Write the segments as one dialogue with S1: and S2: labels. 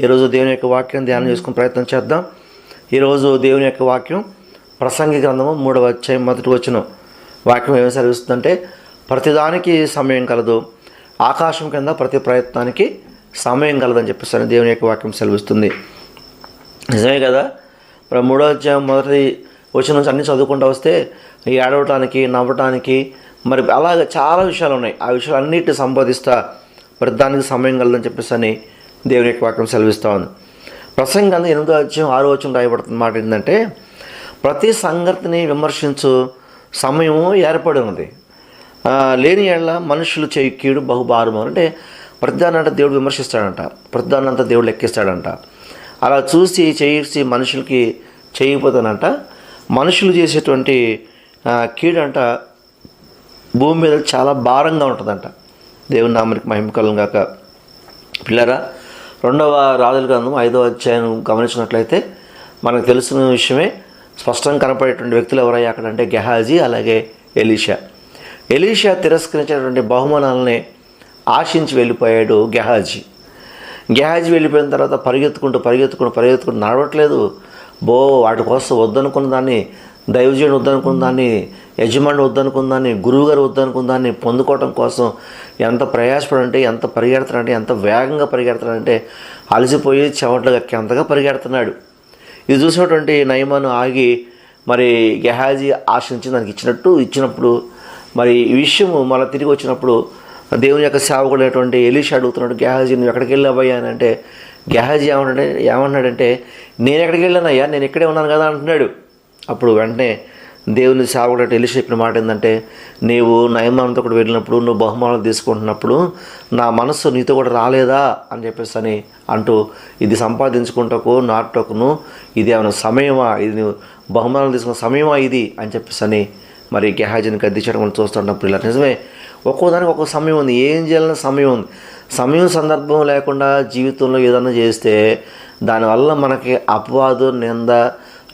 S1: ఈరోజు దేవుని యొక్క వాక్యం ధ్యానం చేసుకునే ప్రయత్నం చేద్దాం. ఈరోజు దేవుని యొక్క వాక్యం ప్రసంగి గ్రంథము మూడవ అధ్యాయం మొదటి వచ్చిన వాక్యం ఏమి సెలవిస్తుందంటే ప్రతిదానికి సమయం కలదు. ఆకాశం కింద ప్రతి ప్రయత్నానికి సమయం కలదని చెప్పేసి దేవుని యొక్క వాక్యం సెలవిస్తుంది. నిజమే కదా? మరి మూడో అధ్యాయం మొదటి వచ్చిన నుంచి అన్ని చదువుకుంటూ వస్తే ఏడవటానికి నవ్వటానికి మరి అలాగే చాలా విషయాలు ఉన్నాయి. ఆ విషయాలు అన్నిటిని సంపాదిస్తా మరి దానికి సమయం కలదని చెప్పేసి అని దేవుని యొక్క వాక్యం సెలవిస్తూ ఉంది. ప్రసంగం ఎనిమిదో అధ్యాయం ఆరో వచ్చిన రాయబడుతున్న మాట ఏంటంటే ప్రతి సంగతిని విమర్శించు సమయము ఏర్పడి ఉన్నది లేని ఏళ్ళ మనుషులు చేయి కీడు బహుభారము అంటే ప్రతిదానంట దేవుడు విమర్శిస్తాడంట. ప్రతిదాన్ని దేవుడు లెక్కిస్తాడంట. అలా చూసి చేసి మనుషులకి చేయకపోతానంట మనుషులు చేసేటువంటి కీడంట భూమి మీద చాలా భారంగా ఉంటుందంట. దేవుని నామనికి మహిమ కలం గాక. పిల్లరా రెండవ రాజుల గ్రంథం ఐదవ అధ్యాయం గమనించినట్లయితే మనకు తెలిసిన విషయమే స్పష్టంగా కనపడేటువంటి వ్యక్తులు ఎవరయ్యా అక్కడ అంటే గెహాజీ అలాగే ఎలీషా. ఎలీషా తిరస్కరించినటువంటి బహుమానాలని ఆశించి వెళ్ళిపోయాడు గెహాజీ. గెహాజీ వెళ్ళిపోయిన తర్వాత పరిగెత్తుకుంటూ పరిగెత్తుకుంటూ పరిగెత్తుకుంటూ నడవట్లేదు. బో వాటి కోసం వద్దనుకున్న దాన్ని దైవజనుడు వద్దనుకున్న దాన్ని యజమాని వద్దనుకున్న దాన్ని గురువుగారు వద్దనుకున్న దాన్ని పొందుకోవడం కోసం ఎంత ప్రయాసపడంటే ఎంత పరిగెడుతున్నాడంటే ఎంత వేగంగా పరిగెడుతున్నాడంటే అలసిపోయి చెమట్లు అంతగా పరిగెడుతున్నాడు. ఇది చూసినటువంటి నయమాను ఆగి మరి గెహాజీ ఆశించి దానికి ఇచ్చినట్టు ఇచ్చినప్పుడు మరి ఈ విషయము మళ్ళీ తిరిగి వచ్చినప్పుడు దేవుని యొక్క సేవకుడు అనేటువంటి ఎలీషా అడుగుతున్నాడు గెహాజీ నువ్వు ఎక్కడికి వెళ్ళావయ్యా? అని అంటే గెహాజీ ఏమన్నాడే ఏమన్నాడంటే నేను ఎక్కడికి వెళ్ళానయ్యా నేను ఇక్కడే ఉన్నాను కదా అంటున్నాడు. అప్పుడు వెంటనే దేవుని సేవకుడు అంటే చెప్పిన మాట ఏంటంటే నీవు నయమానంతో కూడా వెళ్ళినప్పుడు నువ్వు బహుమానం తీసుకుంటున్నప్పుడు నా మనస్సు నీతో కూడా రాలేదా? అని చెప్పేసి అని అంటూ ఇది సంపాదించుకుంటకు నాటకును ఇది ఏమైనా సమయమా? ఇది నువ్వు బహుమానం తీసుకున్న సమయమా ఇది? అని చెప్పేసి అని మరి గెహాజీని గద్దించడం మనం చూస్తున్నప్పుడు ఇలా నిజమే ఒక్కో దానికి ఒక్కో సమయం ఉంది ఏం చేయాలన్న సమయం ఉంది. సమయం సందర్భం లేకుండా జీవితంలో ఏదన్నా చేస్తే దానివల్ల మనకి అపవాదు నింద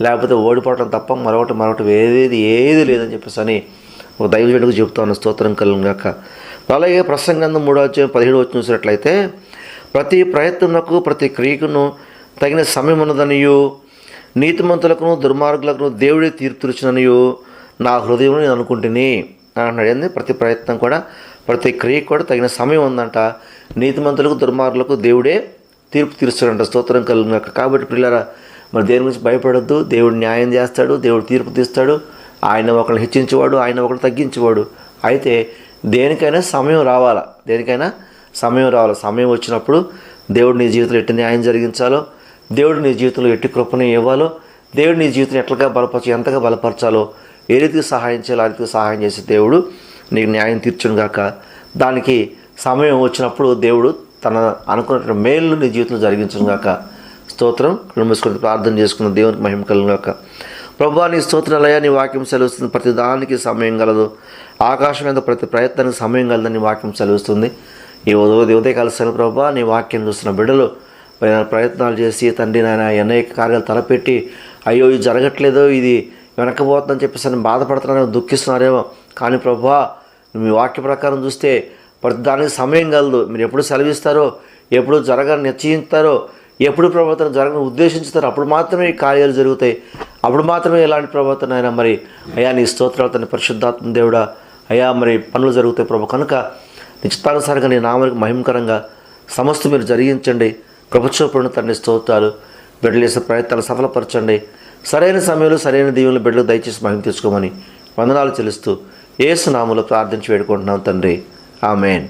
S1: లేకపోతే ఓడిపోవటం తప్ప మరొకటి మరొకటి ఏది ఏది లేదని చెప్పేసి అని ఒక దైవజుడికి చెప్తాను స్తోత్రం కలుగాక అలాగే ప్రసంగం మూడో వచ్చిన పదిహేడు వచ్చి చూసినట్లయితే ప్రతి ప్రయత్నమునకు ప్రతి క్రియకును తగిన సమయం ఉన్నదనియు నీతిమంతులకును దుర్మార్గులకును దేవుడే తీర్పునిచ్చిననియు నా హృదయం నేను అనుకుంటుని అంటున్నాడు. ఏంది? ప్రతి ప్రయత్నం కూడా ప్రతి క్రియకు కూడా తగిన సమయం ఉందంట. నీతిమంతులకు దుర్మార్గులకు దేవుడే తీర్పు తీరుస్తాడంట. స్తోత్రం కలుగునాక కాబట్టి పిల్లరా మరి దేని గురించి భయపడొద్దు. దేవుడు న్యాయం చేస్తాడు దేవుడు తీర్పు తీస్తాడు. ఆయన ఒకరిని హెచ్చించేవాడు ఆయన ఒకరిని తగ్గించేవాడు. అయితే దేనికైనా సమయం రావాలా? దేనికైనా సమయం రావాలి? సమయం వచ్చినప్పుడు దేవుడు నీ జీవితంలో ఎట్టి న్యాయం జరిగించాలో దేవుడు నీ జీవితంలో ఎట్టి కృపను ఇవ్వాలో దేవుడు నీ జీవితం ఎట్లగా బలపరచు ఎంతగా బలపరచాలో ఏ రీతికి సహాయం చేయాలో ఆ రీతికి సహాయం చేసే దేవుడు నీకు న్యాయం తీర్చును గాక. దానికి సమయం వచ్చినప్పుడు దేవుడు తన అనుకున్నటువంటి మేలు నీ జీవితంలో జరిగించును గాక. స్తోత్రం. కుటుంబసుకుని ప్రార్థన చేసుకున్న దేవునికి మహిమ కలుగునక ప్రభా నీ స్తోత్రాలయ నీ వాక్యం సెలవుస్తుంది. ప్రతి దానికి సమయం కలదు ఆకాశం మీద ప్రతి ప్రయత్నానికి సమయం కలదని నీ వాక్యం సెలవుస్తుంది. ఈ ఉదయ ఉదయకాల సెలవు ప్రభా నీ వాక్యం చూస్తున్న బిడ్డలు ప్రయత్నాలు చేసి తండ్రి నాయన అనేక కార్యాలు తలపెట్టి అయ్యో ఇది జరగట్లేదు ఇది వెనకపోతుందని చెప్పేసి అని బాధపడుతున్నారేమో దుఃఖిస్తున్నారేమో. కానీ ప్రభా మీ వాక్య ప్రకారం చూస్తే ప్రతి దానికి సమయం కలదు మీరు ఎప్పుడు సెలవిస్తారో ఎప్పుడు జరగ నిశ్చయిస్తారో ఎప్పుడు ప్రవర్తన జరగని ఉద్దేశించుతారు అప్పుడు మాత్రమే ఈ కార్యాలు జరుగుతాయి. అప్పుడు మాత్రమే ఎలాంటి ప్రవర్తన అయినా మరి అయ్యా నీ స్తోత్రాలు తన పరిశుద్ధాత్మ దేవుడా అయ్యా మరి పనులు జరుగుతాయి ప్రభు. కనుక నిశ్చితానుసారంగా నీ నామనికి మహిమకరంగా సమస్త మీరు జరిగించండి. ప్రభుత్వపడిన తండ్రి స్తోత్రాలు బిడ్డలేసే ప్రయత్నాలు సఫలపరచండి. సరైన సమయంలో సరైన దీవులు బిడ్డలు దయచేసి మహిమ తీసుకోమని వందనాలు చెల్లిస్తూ ఏసు నామలో ప్రార్థించి వేడుకుంటున్నాం తండ్రి. ఆమెన్.